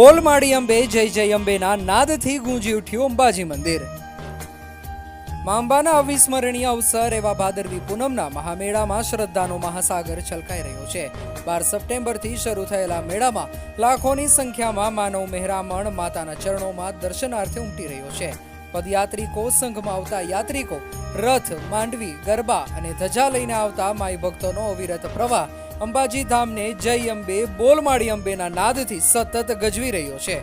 બોલ માડી અંબે, જય જય અંબેના નાદથી ગુંજી ઉઠ્યું અંબાજી મંદિર. મા અંબાના અવિસ્મરણીય અવસર એવા ભાદરવી પૂનમના મહામેળામાં શ્રદ્ધાનો મહાસાગર છલકાઈ રહ્યો છે. બાર સપ્ટેમ્બરથી શરૂ થયેલા મેળામાં લાખોની સંખ્યામાં માનવ મહેરામણ માતાના ચરણોમાં દર્શનાર્થે ઉમટી રહ્યો છે. પદયાત્રિકો સંઘમાં આવતા યાત્રિકો રથ, માંડવી, ગરબા અને ધજા લઈને આવતા માઈ ભક્તોનો અવિરત પ્રવાહ અંબાજી ધામને જય અંબે, બોલમાળી અંબેના નાદથી સતત ગજવી રહ્યો છે.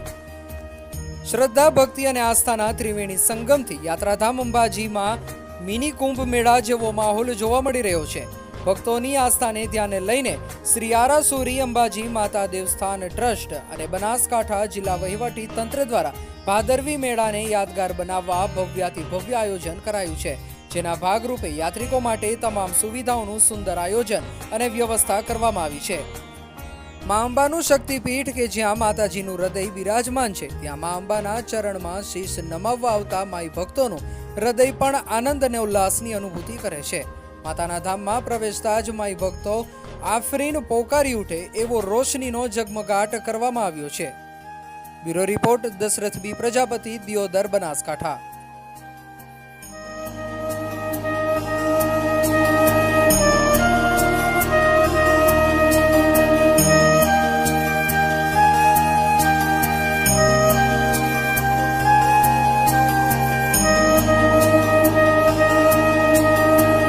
શ્રદ્ધા, ભક્તિ અને આસ્થાના ત્રિવેણી સંગમથી યાત્રાધામ અંબાજીમાં મિની કુંભ મેળા જેવો માહોલ જોવા મળી રહ્યો છે. ભક્તોની આસ્થાને ધ્યાને લઈને શ્રી આરાસુરી અંબાજી માતા દેવસ્થાન ટ્રસ્ટ અને બનાસકાંઠા જિલ્લા વહીવટી તંત્ર દ્વારા ભાદરવી મેળાને યાદગાર બનાવવા ભવ્યાથી ભવ્ય આયોજન કરાયું છે. જેના ભાગરૂપે યાત્રિકો માટે તમામ સુવિધાઓનું સુંદર આયોજન અને વ્યવસ્થા કરવામાં આવી છે. મા અંબાનું શક્તિપીઠ કે જ્યાં માતાજીનું હૃદય બિરાજમાન છે, ત્યાં મા અંબાના ચરણમાં શીશ નમાવવા આવતા માઈ ભક્તોનું હૃદય પણ આનંદ અને ઉલ્લાસની અનુભૂતિ કરે છે. માતાના ધામમાં પ્રવેશતા જ માઈ ભક્તો આફરીન પોકારી ઉઠે એવો રોશનીનો ઝગમગાટ કરવામાં આવ્યો છે. Bureau report Dashrath B Prajapati Deodar Banaskantha.